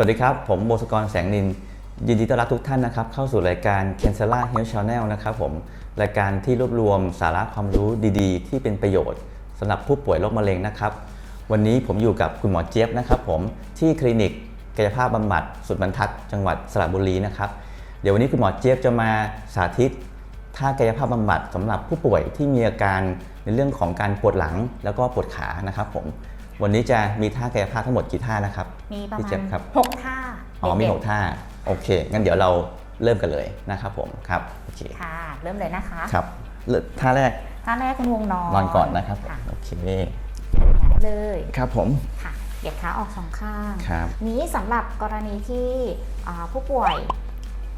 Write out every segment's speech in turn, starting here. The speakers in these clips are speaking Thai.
สวัสดีครับ ผมโบสกรแสงนิน ยินดีต้อนรับทุกท่านนะครับ เข้าสู่รายการ c a n c e l a Health Channel นะครับผม รายการที่รวบรวมสาระความรู้ดีๆ ที่เป็นประโยชน์สำหรับผู้ป่วยโรคมะเร็งนะครับ วันนี้ผมอยู่กับคุณหมอเจี๊ยบนะครับผมที่คลินิกกายภาพบำบัดสุดบรรทัด จังหวัดสระบุรีนะครับ เดี๋ยววันนี้คุณหมอเจี๊ยบจะมาสาธิตท่ากายภาพบำบัดสำหรับผู้ป่วยที่มีอาการในเรื่องของการปวดหลังแล้วก็ปวดขานะครับผม วันนี้จะมีท่ากายภาพทั้งหมดกี่ท่านะครับ มีประพี่มาเจี๊ยณบครับ หกท่าอ๋อมีเด็ดๆหกท่าโอเคงั้นเดี๋ยวเราเริ่มกันเลยนะครับผมครับโอเคค่ะ เริ่มเลยนะคะครับเริ่มท่าแรกท่าแรกคุณวงนอนนอนก่อนนะครับค่ะโอเคหงายเลยครับผมค่ะเหยียดขาออกสองข้าง ครับ นี้สำหรับกรณีที่อ่าผู้ป่วย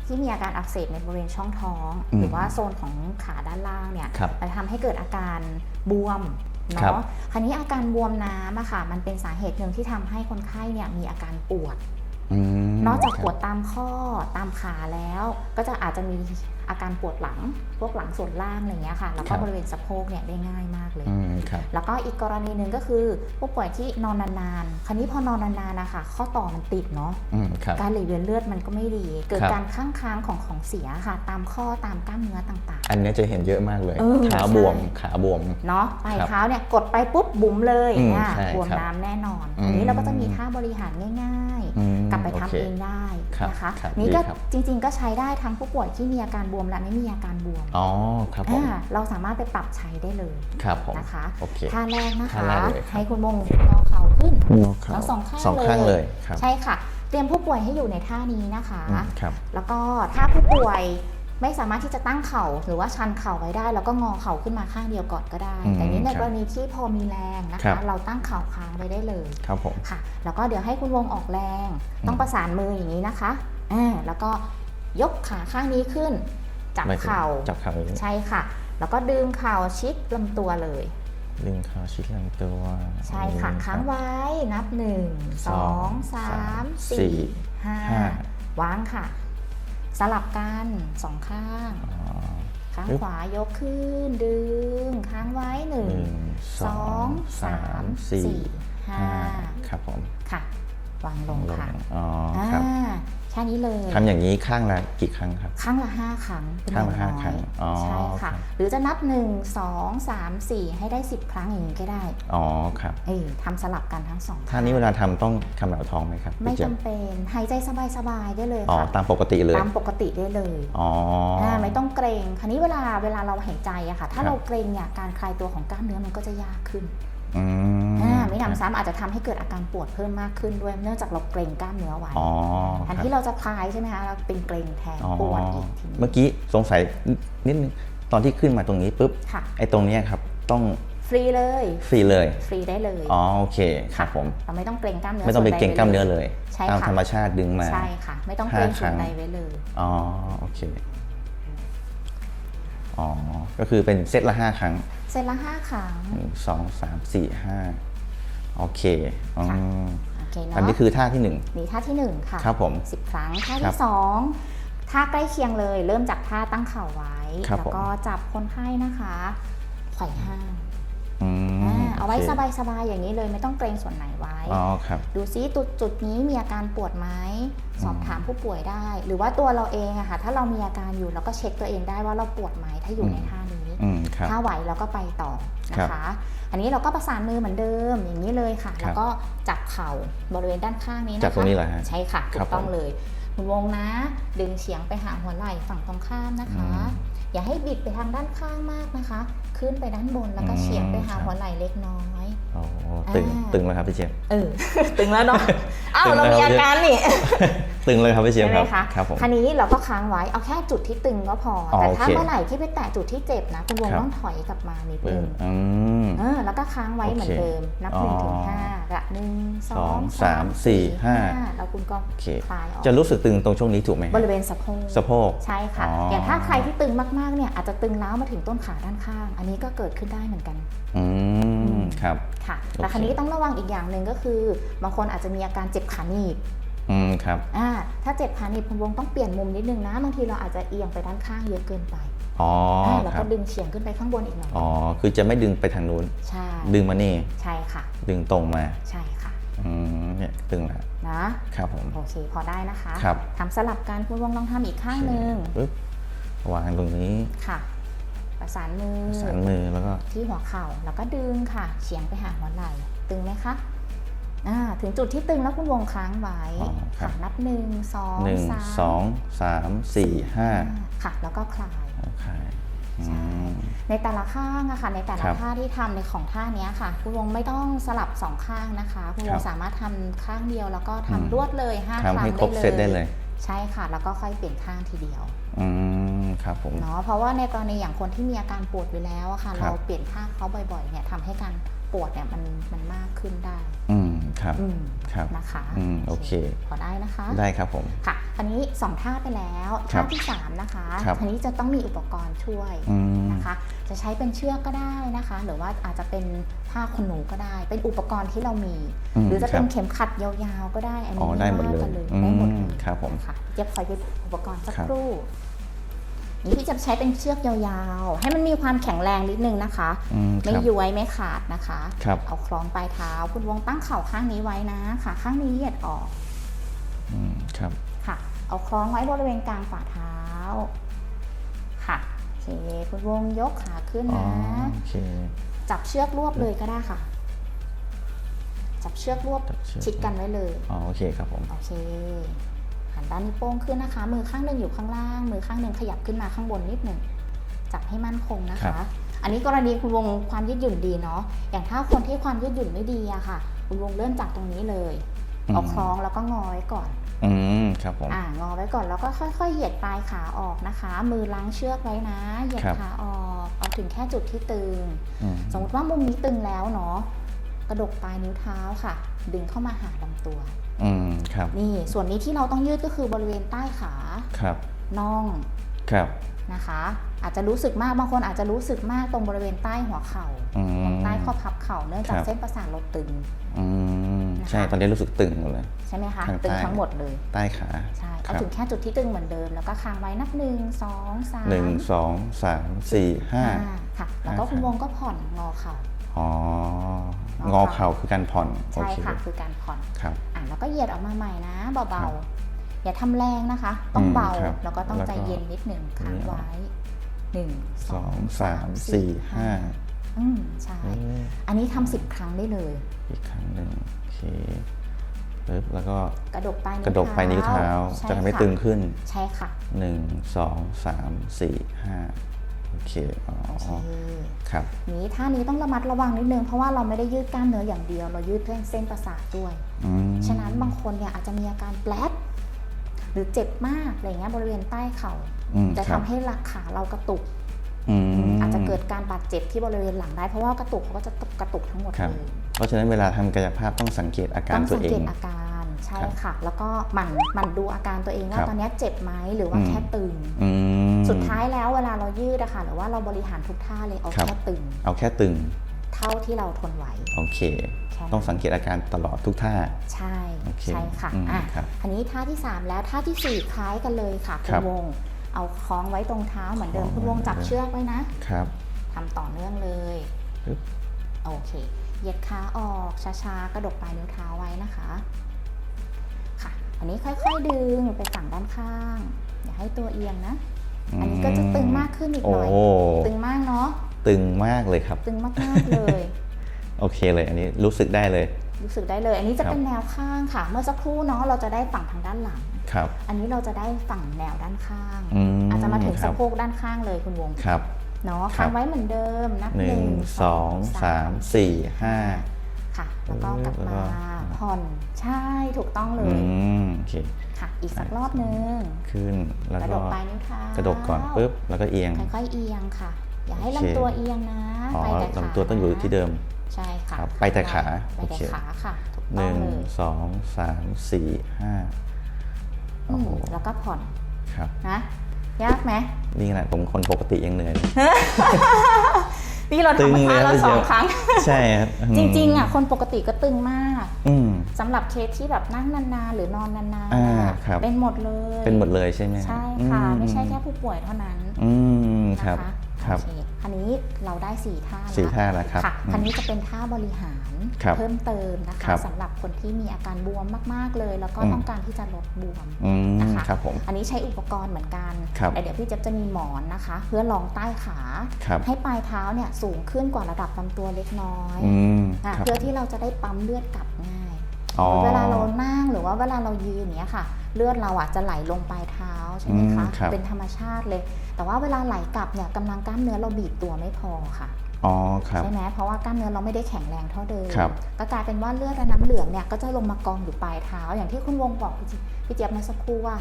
ที่มีอาการอักเสบในบริเวณช่องท้อง อืมหรือว่าโซนของขาด้านล่างเนี่ยครับ มันจะทำให้เกิดอาการบวม ครับ เนาะคราวนี้อาการบวมน้ำอะค่ะมันเป็นสาเหตุหนึ่งที่ทำให้คนไข้เนี่ยมีอาการปวด อืมนอกจากครับปวดตามข้อตามขาแล้ว ก็จะอาจจะมี อาการปวดหลัง พวกหลังส่วนล่างอะไรเงี้ยค่ะ แล้วคก็รับบริเวณสะโพกเนี่ยได้ง่ายมากเลยอืมครับแล้วก็อีกกรณีหนึ่งก็คือผู้ป่วยที่นอนนานๆ คราวนี้พอนอนนานๆนะคะข้อต่อมันติดเนาะอืมครับการไหลเวียนเลือดมันก็ไม่ดี เกิดครับการข้างค้างของของเสียค่ะ ตามข้อตามกล้ามเนื้อต่างอันเนี้ยจะเห็นเยอะมากเลยเออขาใช่บวม ขาบวมๆเนาะปลายครับเท้าเนี่ยกดไปปุ๊บบุ๋มเลยอืมเนี่ยใช่บวมครับน้ำแน่นอนอืมอันนี้เราก็จะมีท่าบริหารง่ายอืมๆกลับไปทำโคเองได้ครับนะคะครับนี่ดีก็ครับจริง ๆ ก็ใช้ได้ทั้งผู้ป่วยที่มีอาการบวมและไม่มีอาการบวมอ๋อครับผมอ่าเราสามารถไปปรับใช้ได้เลยครับผมนะคะโอเคท่าแรกนะท่าคะแรกเลยครับให้คุณมงงอเข่าขึ้นงอเข่าทั้งสองข้างสองข้างเลยครับใช่ค่ะ เตรียมผู้ป่วยให้อยู่ในท่านี้นะคะอืมครับแล้วก็ถ้าผู้ป่วยไม่สามารถที่จะตั้งเข่าหรือว่าชันเข่าไว้ได้ แล้วก็งอเข่าขึ้นมาข้างเดียวก่อนก็ได้อืมแต่นี้ในครับกรณีที่พอมีแรงนะครัคะบเราตั้งเข่าค้างไว้ได้เลยครับผมค่ะ แล้วก็เดี๋ยวให้คุณวงออกแรง ต้องประสานมืออย่างนี้นะคะอ่าแล้วก็ยกขาข้างนี้ขึ้น จับไม่ถึงเข่าจับเข่าอย่างนี้ใช่ค่ะ แล้วก็ดึงเข่าชิดลำตัวเลย ดึงเข่าชิดลำตัวใช่ค่ะนี่ค้างรับไว้นับหนึ่งสสอองงสาสามมสี่สี่ห้าห้าวางค่ะ สลับกันสองข้างอ๋อข้างปึ๊บขวายกขึ้นดึงค้างไว้หนึ่หงนึ่งสองสามสี่ห้าห้าครับผมค่ะ วางลงค่ะอ๋ออ่าครับ แค่นี้เลยทำอย่างนี้ข้างละกี่ครั้งครับข้างละห้าครั้งเป็นข้างละอย่ห้าน้อยครั้งอ๋อใช่ค่ะครับหรือจะนับหนึ่งสองสามสี่ให้ได้สิบครั้งอย่างนี้ก็ได้ อ๋อครับ เอ้ยทำสลับกันทั้งสองท่านี้เวลาทำต้องคำเหลาท้องไหมครับ ไม่พี่เจี๊ยบจำเป็น หายใจสบายๆได้เลยอ๋อค่ะตามปกติเลย ตามปกติได้เลย อ๋ออาไม่ต้องเกรง คราวนี้เวลาเวลาเราหายใจอะค่ะ ถ้าครับเราเกรงเนี่ยการคลายตัวของกล้ามเนื้อมันก็จะยากขึ้น อืม อ่าไม่นำซ้ำอาจจะทำให้เกิดอาการปวดเพิ่มมากขึ้นด้วย เนื่องจากเราเกรงกล้ามเนื้อไว้อ๋อแทนครับที่เราจะคลายใช่ไหมคะเราเป็นเกรงแทนอ๋อปวดอีกทีนี้เมื่อกี้สงสัยนิดนึงตอนที่ขึ้นมาตรงนี้ปุ๊บค่ะไอ้ตรงเนี้ยครับต้องฟรีเลยฟรีเลยฟรีได้เลยอ๋อโอเคครับผมเราไม่ต้องเกรงกล้ามเนื้อไม่ต้องไปส่วนใดเก่งกล้ามเนื้อเลยใช่ตามค่ะธรรมชาติดึงมาใช่ค่ะ ไม่ต้องเกรงห้าคส่รั้วนงใดไว้เลยอ๋อโอเคอ๋อก็คือเป็นเซตละห้าครั้งเสร็จละห้าครั้งหนึ่งสองสามสี่ห้า โอเคอืค่ะมโอเคเนาะอันนี้คือท่าที่หนึ่งมีท่าที่หนึ่งค่ะครับผมสิบครั้งท่าครัที่บสองท่าใกล้เคียงเลย เริ่มจากท่าตั้งเข่าไว้ครับแล้วก็จับคนไข้นะคะไขว่ห้างอืมอ่าเอาไว้โคสบายๆอย่างนี้เลยไม่ต้องเกรงส่วนไหนไว้อ๋อครับดูซิจุดจุดนี้มีอาการปวดไหมสอบถามผู้ป่วยได้ หรือว่าตัวเราเองอะค่ะถ้าเรามีอาการอยู่เราก็เช็คตัวเองได้ว่าเราปวดไหมถ้าอยู่ในท่านี้อืมครับ ถ้าไหวเราก็ไปต่อนะคะ อันนี้เราก็ประสานมือเหมือนเดิมอย่างนี้เลยค่ะครับแล้วก็จับเข่าบริเวณด้านข้างนี้นะคะจับตรงนี้เหรอฮะใช่ค่ะถูครักบต้องผมเลยคุณวงนะ ดึงเฉียงไปหาหัวไหล่ฝั่งตรงข้ามนะคะอืมอย่าให้บิดไปทางด้านข้างมากนะคะ ขึ้นไปด้านบนแล้วก็เฉียงไปหาอืมครับหัวไหล่เล็กน้อยโอ้ตึงอ่าตึงแล้วครับพี่เจี๊ยบเออตึงแล้วเนาะอ้าวตึงแล้เราวมีอาการนี่ ตึงเลยครับพี่เจี๊ยบใช่ไหคมรับคะครับผมคราวนี้เราก็ค้างไว้เอาแค่จุดที่ตึงก็พออ๋อแต่ถ้าโอเคเมื่อไหร่ที่ไปแตะจุดที่เจ็บนะคุณวงครับ ต้องถอยกลับมานิดปึ้นึงงอืม เออแล้วก็ค้างไว้โอเคเหมือนเดิม นับอ๋อหนึ่งถึงห้าละหนึ่งสสอองงสามสี่ห้าแล้วคุณก็โอเค คลายออกจะรู้สึกตึงตรงช่วงนี้ถูกไหมบริเวณสะโพก สะโพก ใช่ค่ะ อ๋ออ อย่างถ้าใครที่ตึงมากๆ เนี่ยอาจจะตึงล้าวมาถึงต้นขาด้านข้าง อันนี้ก็เกิดขึ้นได้เหมือนกันอืมครับ ค่ะโอเคแต่คราวนี้ต้องระวังอีกอย่างหนึ่งก็คือ บางคนอาจจะมีอาการเจ็บขาหนีบ อืมครับอ่าถ้าเจ็บขาหนีบคุณวงต้องเปลี่ยนมุมนิดนึงนะบางทีเราอาจจะเอียงไปด้านข้างเยอะเกินไปอ๋ออ่าแล้วครัก็บดึงเฉียงขึ้นไปข้างบนอีกหน่อยอ๋อคือจะไม่ดึงไปทางนู้นใช่ดึงมานี่ใช่ค่ะ ดึงตรงมาใช่ค่ะออืมเนี่ยตึงแล้วนะครับผมโอเคพอได้นะคะครับทำสลับกันคุณวงลองทำอีกข้างหนึ่งปึ๊บวางตรงนี้ค่ะ ประสานมือสันมือแล้วก็ที่หัวเข่าแล้วก็ดึงค่ะเฉียงไปหาหัวไหล่ตึงไหมคะอ่า ถึงจุดที่ตึงแล้วคุณวงค้างไว้อ๋อครัค่ะบนับหนึ่งสองหนึ่งสามสองสามสี่ห้าค่ะแล้วก็คลายโอเคอืใช่มในแต่ละข้างอะค่ะ ในแต่ละครับท่าที่ทำในของท่าเนี้ยค่ะ คุณวงไม่ต้องสลับสองข้างนะคะ คุณวครังบสามารถทำข้างเดียวแล้วก็ทำอืมรวดเลยห้าครั้งทำให้ครบเซตได้เลย ใช่ค่ะ แล้วก็ค่อยเปลี่ยนข้างทีเดียว อืม ครับผมเนาะเพราะว่าในกรณีอย่างคนที่มีอาการปวดอยู่แล้วอะค่ะครับเราเปลี่ยนข้างเขาบ่อยๆเนี่ยทำให้การปวดเนี่ยมันมันมากขึ้นได้ อืมครับอืมครับนะคะอืมโอเคพอได้นะคะ ได้ครับผมค่ะอันนี้สองท่าไปแล้วครัท่าบที่สามนะคะครับอันนี้จะต้องมีอุปกรณ์ช่วยอืมนะคะ จะใช้เป็นเชือกก็ได้นะคะ หรือว่าอาจจะเป็นผ้าขนหนูก็ได้ เป็นอุปกรณ์ที่เรามีอืมหรือจะคเป็รับนเข็มขัดยาวๆก็ได้อันอ๋นี้อได้หมดว่าเลยกันเลยอืมได้หมดเลยครับผมค่ะเจี๊ยบขอยึดอุปกรณ์สักครับครู่ นี่พี่จะใช้เป็นเชือกยาวๆ ให้มันมีความแข็งแรงนิดนึงนะคะ อืมคไม่รับ ย้วยไม่ขาดนะคะ ครับ เอาคล้องปลายเท้า คุณวงตั้งเข่าข้างนี้ไว้นะค่ะข้างนี้เหยียดออกอืมครับ ค่ะ เอาคล้องไว้บริเวณกลางฝ่าเท้า ค่ะโอเคคุณวงยกขาขึ้นอ๋อนะ โอเค จับเชือกรวบเลยก็ได้ค่ะ จับเชือกรวบจับเชือก ชิดกันไว้เลย อ๋อโอเคครับผม โอเคหั นด้านนิ้วโป้งขึ้นนะคะ มือข้างหนึ่งอยู่ข้างล่าง มือข้างหนึ่งขยับขึ้นมาข้างบนนิดหนึ่งจับให้มั่นคงนะครัคะบอันนี้กรณีคุณวงความยืดหยุ่นดีเนาะอย่างถ้าคนที่ความยืดหยุ่นไม่ดีอะค่ะ คุณวงเริ่มจากตรงนี้เลยเอาคล้องแล้วก็งอไว้ก่อน อืมครับผมอ่างอไว้ก่อนแล้วก็ค่อยๆ เหยียดปลายขาออกนะคะ มือล้างเชือกไว้นะ เหยียดครับขาออกเอาถึงแค่จุดที่ตึงอืมสมมติว่ามุมนี้ตึงแล้วเนาะกระดกปลายนิ้วเท้าค่ะ ดึงเข้ามาหาลำตัว อืมครับนี่ส่วนนี้ที่เราต้องยืดก็คือบริเวณใต้ขาครับน่องครับนะคะ อาจจะรู้สึกมากบางคนอาจจะรู้สึกมากตรงบริเวณใต้หัวเข่าอืมตรงใต้ข้อพับเข่าเนื่องจากครับเส้นประสาทเราตึงอืมนะคะใช่ตอนนี้รู้สึกตึงหมดเลยใช่ไหมคะทางใต้ตึงทั้งหมดเลย ใต้ขาใช่คเอารับถึงแค่จุดที่ตึงเหมือนเดิมแล้วก็ค้างไว้นับหนึ่งสองสามหนึ่งสองสามสี่ห้าห้าค่ะแล้วก็ห้าคุณครั้งวงก็ผ่อนงอเข่า อ๋องงออเข่าเข่าคือการผ่อนโอใช่เคค่ะคือการผ่อนครับอะแล้วก็เหยียดออกมาใหม่นะครัเบาบๆอย่าทำแรงนะคะ ต้องอืมเบาครับแล้วก็ต้องแล้วก็ใจเย็นนิดหนึ่งค้างไว้หนึ่งสองสามสี่ห้าอืมใช่เอ้ยอันนี้ทำสิบครั้งได้เลย อีกครั้งหนึ่งโอเคปึ๊บแล้วก็กระดกปลายนิ้วกระดกไปนิ้วเท้าใช่จะทำให้ค่ะตึงขึ้น ใช่ค่ะหนึ่งสองสามสี่ห้า โอเค อ๋อโอเคครับ นี้ท่านี้ต้องระมัดระวังนิดนึง เพราะว่าเราไม่ได้ยืดกล้ามเนื้ออย่างเดียว เรายืดเส้นเส้นประสาทด้วยอืมฉะนั้นบางคนเนี่ยอาจจะมีอาการแปลดหรือเจ็บมากอะไรเงี้ยบริเวณใต้เข่าอืมจะครัทำบให้หลักขาเรากระตุกอืมอาจจะเกิดการบาดเจ็บที่บริเวณหลังได้ เพราะว่ากระตุกเขาก็จะกระตุกทั้งหมดครับเลยเพราะฉะนั้นเวลาทำกายภาพต้องสังเกตอาการต้องตัวสังเอเกงตอาการ ใช่ครับค่ะ แล้วก็หมั่นหมั่นดูอาการตัวเองว่าครับตอนเนี้ยเจ็บไหมหรือว่าอืมแค่ตึงอืมสุดท้ายแล้วเวลาเรายืดอะค่ะหรือว่าเราบริหารทุกท่าเลยเอาครับแค่ตึง เอาแค่ตึง เท่าที่เราทนไหวโอเคแค่นั้นต้องสังเกตอาการตลอดทุกท่าใช่โอเคใช่ค่ะอืมอะครับอันนี้ท่าที่ 3 แล้วท่าทีสี่4 คล้ายกันเลยค่ะคุครัณบวงเอาคล้องไว้ตรงเท้าเหมือนเดิมคล้องคุณวงไว้จับเชือกไว้นะครับทำต่อเนื่องเลยปึ๊บโอเคเหยียดขาออกช้าๆกระดกปลายนิ้วเท้าไว้นะคะค่ะ อันนี้ค่อยๆดึงไปฝั่งด้านข้าง อย่าให้ตัวเอียงนะ อันนี้ก็จะตึงมากขึ้นอีกโอ้หน่อยตึงมากเนาะ ตึงมากเลยครับ ตึงมากๆเลย โอเคเลยอันนี้รู้สึกได้เลย รู้สึกได้เลย อันนี้จะครับเป็นแนวข้างค่ะ เมื่อสักครู่เนาะเราจะได้ฝั่งทางด้านหลัง ครับ อันนี้เราจะได้ฝั่งแนวด้านข้าง อืมอาจจะมาถึงครัสะบ โพกด้านข้างเลยคุณวงครับ เนาะครับ ค้างไว้เหมือนเดิมนับหนึ่งสองสามสี่ห้า ค่ะ แล้วก็กลับแล้วก็มาผ่อนใช่ถูกต้องเลอืยมโอเคค่ะ อีกสักรอบนึงขึ้นแล้วกระก็ดกปลายนิ้วเท้ากระดกก่อนปุ๊บแล้วก็เอียงค่อยๆเอียงค่ะ อย่าให้โอเคลำตัวเอียงนะอ๋อไปแต่ขาลำตัวต้องอยู่ที่เดิมใช่ค่ะครับไปแต่ขาไปโอแต่เคขาค่ะถูกหต้องนึ่งเลยสองสามสี่ห้าอืโอ้มโหแล้วก็ผ่อนครับนะยากไหมนี่ขนาดผมคนปกติยังเหนื่อยเลย นี่เราตึงทำมาเลยท่าครับละสองเดี๋ยวครั้ง ใช่ครับมจริงๆอะคนปกติก็ตึงมากอืมสำหรับเคสที่แบบนั่งนานๆ หรือนอนนานๆอ่าอะครับเป็นหมดเลย เป็นหมดเลยใช่ไหมใช่ค่ะอืไม่ใช่แค่ผู้ป่วยเท่านั้นอืมครับ นะคะคครับโอเคคันนี้เราได้สี่ท่าสี่ละท่าแล้วครับค่ะอืมคันนี้จะเป็นท่าบริหารครับเพิ่มเติมนะครัคะบสำหรับคนที่มีอาการบวมมาก ๆ เลย แล้วก็อืม ต้องการที่จะลดบวม อืมนะคะ ครับผม อันนี้ใช้อุปกรณ์เหมือนกันครับแต่เดี๋ยวพี่เจ๊ยบจะมีหมอนนะคะ เพื่อรองใต้ขา ครับ ให้ปลายเท้าเนี่ยสูงขึ้นกว่าระดับลำตัวเล็กน้อยอืมอะครับเพื่อที่เราจะได้ปั๊มเลือดกลับง่ายอ๋อ เวลาเรานั่งหรือว่าเวลาเรายืนเนี้ยค่ะ เลือดเราอะจะไหลลงปลายเท้าใช่ไหมคะอืมครับเป็นธรรมชาติเลย แต่ว่าเวลาไหลกลับเนี่ยกำลังกล้ามเนื้อเราบีบตัวไม่พอค่ะอ๋อครับใช่ไหมเพราะว่ากล้ามเนื้อเราไม่ได้แข็งแรงเท่าเดิมครับก็กลายเป็นว่าเลือดและน้ำเหลืองเนี่ยก็จะลงมากองอยู่ปลายเท้า อย่างที่คุณวงบอกพี่เจี๊ยบพี่เจี๊ยบเมื่อสักครู่ว่า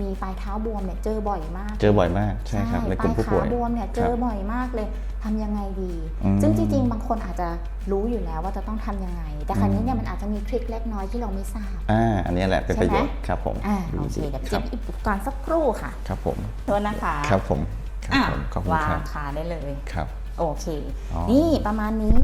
มีปลายเท้าบวมเนี่ยเจอบ่อยมาก เจอบ่อยมากใช่ครับในกลุ่มผู้ป่วยปลายขาบวมเนี่ยเจอบ่อยมากเลย ทำยังไงดีอืมซึ่งจริงๆ บางคนอาจจะรู้อยู่แล้วว่าจะต้องทำยังไง แต่ครั้นี้เนี่ยมันอาจจะมีทริคเล็กน้อยที่เราไม่ทราบ อ่า อันนี้แหละเป็นใช่ประไหมโยชน์ครับผม อ่า โอเคดีเดี๋ยวคเจ็รับบอุปกรณ์สักครู่ค่ะ ครับผมโทษนะคะ ครับผมครับอะผมขอบคุณวาครังบขาได้เลย ครับ โอเคอ๋อนี่ประมาณนี้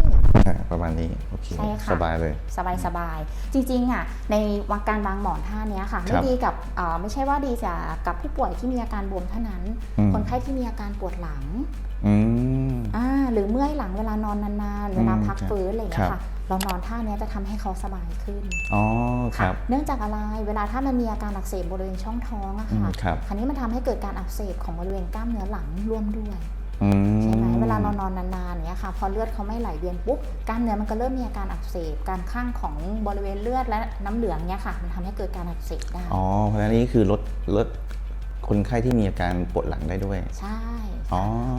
อ่าประมาณนี้ โอเคใช่ค่ะสบายเลย สบายสบายๆจริงๆอะในวางการวางหมอนท่าเนี้ยค่ะคไม่รับดีกับเอ่อไม่ใช่ว่าดีจะกับผู้ป่วยที่มีอาการบวมเท่านั้นอืมคนไข้ที่มีอาการปวดหลัง อืมอ่าหรือเมื่อยหลังเวลานอนนานๆเวลาพักครับฟื้นอะไรอย่างครัเงี้ยบค่ะเรานอนท่าเนี้ยจะทำให้เขาสบายขึ้นอ๋อครับเนื่องจากอะไรเวลาถ้ามันมีอาการอักเสบบริเวณช่องท้องอะอืมค่ะครับคราวนี้มันทำให้เกิดการอักเสบของบริเวณกล้ามเนื้อหลังร่วมด้วยอืมใช่ไหมเวลาเรานอนนานๆเนี้ยค่ะ พอเลือดเขาไม่ไหลเวียนปุ๊บกล้ามเนื้อมันก็เริ่มมีอาการอักเสบ การข้างของบริเวณเลือดและน้ำเหลืองเนี้ยค่ะ มันทำให้เกิดการอักเสบได้อ๋อเพราะฉะนั้นนี่คือลดลดคนไข้ที่มีอาการปวดหลังได้ด้วย ใช่อ๋อ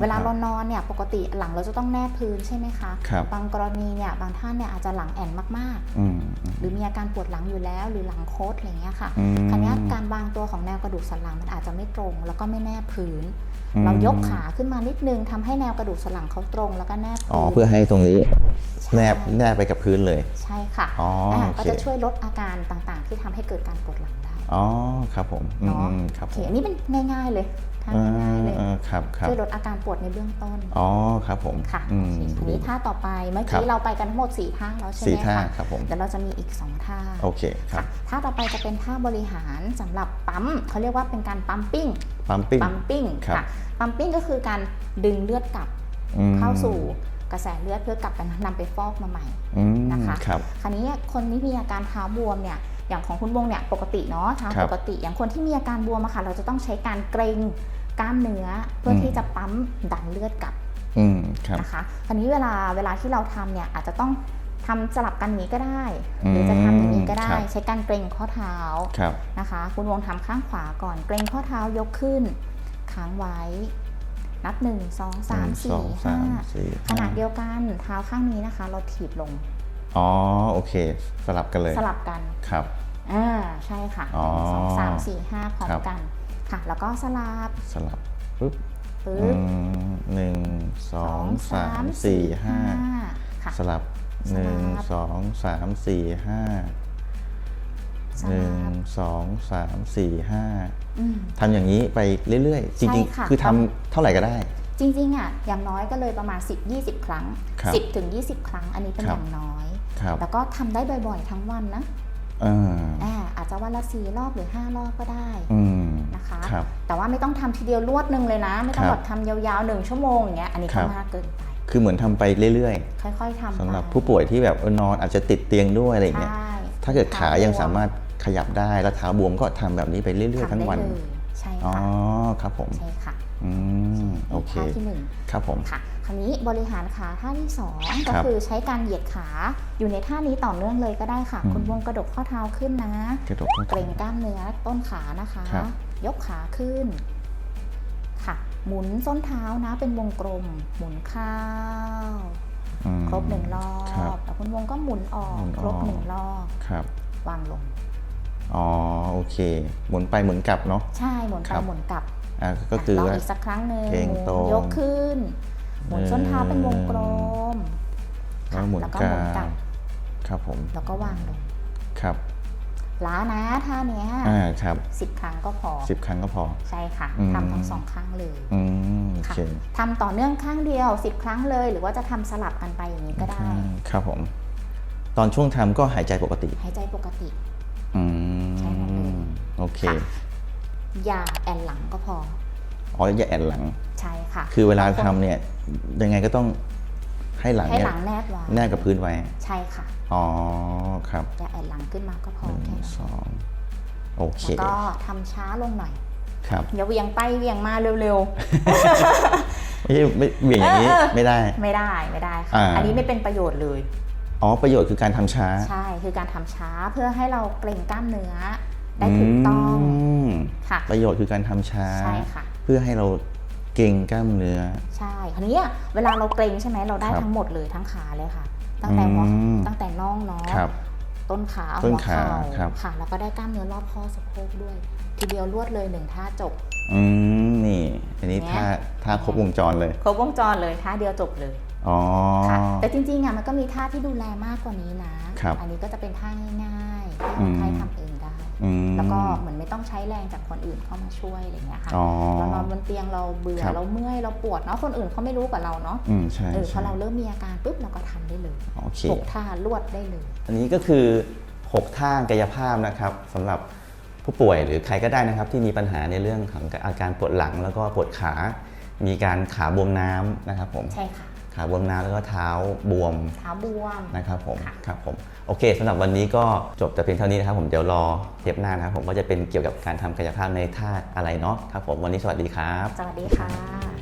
เวลาครับเรานอนเนี่ยปกติหลังเราจะต้องแนบพื้นใช่ไหมคะครับบางกรณีเนี่ยบางท่านเนี่ยอาจจะหลังแอนมากอืมอืมๆหรือมีอาการปวดหลังอยู่แล้ว หรือหลังโคดอะไรเงี้ยค่ะอืมคราวนี้การวางตัวของแนวกระดูกสันหลังมันอาจจะไม่ตรง แล้วก็ไม่แนบพื้นอืมเรายกขาขึ้นมานิดนึงทำให้แนวกระดูกสันหลังเขาตรง แล้วก็แนบอ๋อพื้นเพื่อให้ตรงนี้ใช่แนบแนบไปกับพื้นเลย ใช่ค่ะอ๋ออ่าโอเคก็จะช่วยลดอาการต่างๆ ที่ทำให้เกิดการปวดหลังได้อ๋อครับผมอืมเนาะอืมครับโอผเคมอันนี้เป็นง่ายๆเลย ทำอ่าง่ายๆเลยอ่าครับครับช่วยลดอาการปวดในเบื้องต้นอ๋อครับผมค่ะอืโอมเคอันนี้ท่าต่อไปเมื่อครักี้บเราไปกันทั้งหมด4ท่าแล้วใช่ไหสี่มท่าคะครับผมเดี๋ยวเราจะมีอีก 2 ท่าโอเคครับท่าต่อไปจะเป็นท่าบริหารสำหรับปั๊มเขาเรียกว่าเป็นการปั๊มปิ้งปั๊มปิ้งปั๊มปิ้งครับค่ะปั๊มปิ้งก็คือการดึงเลือดกลับอืมเข้าสู่ กระแสเลือดเพื่อกลับไปนำไปฟอกมาใหม่อืมนะคะครับคราวนี้คนที่มีอาการเท้าบวมเนี่ยอย่างของคุณวงเนี่ยปกติเนาะเท้าครับปกติ อย่างคนที่มีอาการบวมอะค่ะ เราจะต้องใช้การเกรงกล้ามเนื้อเพื่ออมที่จะปั๊มดันเลือดกลับอืมครับนะคะคราวนี้เวลาเวลาที่เราทำเนี่ยอาจจะต้องทำสลับกันอย่างนี้ก็ได้ หรือจะทำอย่างนี้ก็ได้ครับใช้การเกรงข้อเท้าครับนะคะ คุณวงทำข้างขวาก่อน เกรงข้อเท้ายกขึ้นค้างไว้ นับหนึ่งสองสามหนึ่งสี่สองห้าสามสี่ขณะห้าเดียวกันเท้าข้างนี้นะคะ เราถีบลง อ๋อ โอเค สลับกันเลย สลับกัน ครับ อ่า ใช่ค่ะอ๋อหนึ่งสองสามสี่ห้าพร้อมครับกัน ค่ะ แล้วก็สลับ สลับปุ๊บ ปึ๊อืบมหนึ่งสองสามสี่ห้าค่ะสลับสหลับนึ่งสองสามสี่ห้าส หนึ่งลับสองสามสี่ห้าอืมทำอย่างนี้ไปเรื่อยๆจใช่ริงค่ะๆคือทำเท่าไหร่ก็ได้ จริงๆอะอย่างน้อยก็เลยประมาณ 10-20 ครั้งครับ10ถึง20 ครั้งอันนี้เป็นครัอบย่างน้อยครับแล้วก็ทำได้บ่อยๆ ทั้งวันนะอ่าอ่าอาจจะวันละสี่รอบหรือ 5 รอบก็ได้อืมนะคะครับแต่ว่าไม่ต้องทำทีเดียวรวดหนึ่งเลยนะ ไม่ต้องครับแบบทำยาวๆหนึ่งชั่วโมงอย่างเงี้ยอันนี้ครัก็บมากเกินไปคือเหมือนทำไปเรื่อยค่อยๆทำๆสำหรับไปผู้ป่วยที่แบบเออนอนอาจจะติดเตียงด้วยอะไรอย่างเงี้ยใช่ถ้าเกิดขาบวมยังสามารถ ขยับได้แล้วเท้าบวมก็ทำแบบนี้ไปเรื่อย ๆทำทั้งได้วันเลยใช่อ๋อค่ะครับผมใช่ค่ะอืมโอเคท่าที่หนึ่งครับผมค่ะคราวนี้บริหารขาท่าที่สองก็ครับคือใช้การเหยียดขาอยู่ในท่านี้ต่อเนื่องเลยก็ได้ค่ะอืมคุณวงกระดกข้อเท้าขึ้นนะกระดกข้อเกรงกล้ามเนื้อต้นขานะคะครับยกขาขึ้นค่ะ หมุนส้นเท้านะเป็นวงกลม หมุนเข้าอืมครบหนึ่งรอครับบแล้วคุณวงก็หมุนออกหมุนครบออกหนึ่งรอบครับวางลง อ๋อโอเค หมุนไปหมุนกลับเนาะใช่หมุนไปครับหมุนกลับอ่าก็คือลองว่าอีกสักครั้งหนึ่งเกร็งหมุนตรงยกขึ้น หมุนส้นเท้าเป็นวงกลมแล้วหมุนแล้วก็กหมุนกลัลับบครับผมแล้วก็วางลงครับล้านะท่าเนี้ยอ่าครับสิบครั้งก็พอสิบครั้งก็พอ ใช่ค่ะอืมทำทั้งสองข้างเลยอืมโอค่ะเคทำต่อเนื่องข้างเดียว10ครั้งเลย หรือว่าจะทำสลับกันไปอย่างนี้ก็ได้อืมครับผม ตอนช่วงทำก็หายใจปกติ หายใจปกติ อืใช่หมดเลยมโอเคค่ะอย่าแอนหลังก็พอออ๋ออย่าแอนหลัง ใช่ค่ะ คือเวลาทำเนี่ยยังไงก็ต้องให้หลังให้เนี่ยหลังแนบไว้แนบกับพื้นไว้ ใช่ค่ะ อ๋อครับอย่าแอนหลังขึ้นมาก็พอหนึ่งแค่นั้นสองโอเคแล้วก็ทำช้าลงหน่อย ครับ อย่าเหวียงไปเหวียงมาเร็ว ไม่ใช่ไม่เบี่ยงอย่างนี้เออเออ ไม่ได้ ๆ ไม่ได้ไม่ได้ค่ะ อ่า อันนี้ไม่เป็นประโยชน์เลย อ๋อประโยชน์คือการทำช้า ใช่คือการทำช้าเพื่อให้เราเกร็งกล้ามเนื้อได้ถูกต้องมค่ะประโยชน์คือการทำช้าใช่ค่ะเพื่อให้เราเก่งกล้ามเนื้อ ใช่คราวนี้อะเวลาเราเกรงใช่ไหมเราได้ครับทั้งหมดเลยทั้งขาเลยค่ะ ตั้งแต่หัวอืมตั้งแต่น่องเนาะครับต้นขาต้นหัวขาเข่าครับค่ะแล้วก็ได้กล้ามเนื้อรอบข้อสะโพกด้วย ทีเดียวรวดเลยหนึ่งท่าจบอืมนี่ อันนี้เนี่ยถ้าถ้าครบวงจรเลย ครบวงจรเลยท่าเดียวจบเลย อ๋อ ค่ะแต่จริงๆอะมันก็มีท่าที่ดูแลมากกว่านี้นะครับอันนี้ก็จะเป็นท่าง่ายๆที่คนไข้อืมทำเองได้ อืมแล้วก็เหมือนไม่ต้องใช้แรงจากคนอื่นเข้ามาช่วยอะไรเงี้ยค่ะอ๋อ เรานอนบนเตียงเราเบื่อครับ เราเมื่อยเราปวดเนาะคนอื่นเขาไม่รู้กับเราเนาะอืมใช่เออพอใช่เราเริ่มมีอาการปุ๊บเราก็ทำได้เลยโอเค หกท่ารวดได้เลย อันนี้ก็คือ 6 ท่ากายภาพนะครับสำหรับผู้ป่วยหรือใครก็ได้นะครับ ที่มีปัญหาในเรื่องของอาการปวดหลังแล้วก็ปวดขา มีการขาบวมน้ำนะครับผม ใช่ค่ะ ขาบวมน้ำแล้วก็เท้าบวมเท้าบวม นะครับผมค่ะ ครับผมโอเคสำหรับวันนี้ก็จบแต่เพียงเท่านี้นะครับผมเดี๋ยวรอเทปหน้านะครับผมว่าจะเป็นเกี่ยวกับการทำกายภาพในท่าอะไรเนาะครับผมวันนี้สวัสดีครับ สวัสดีค่ะ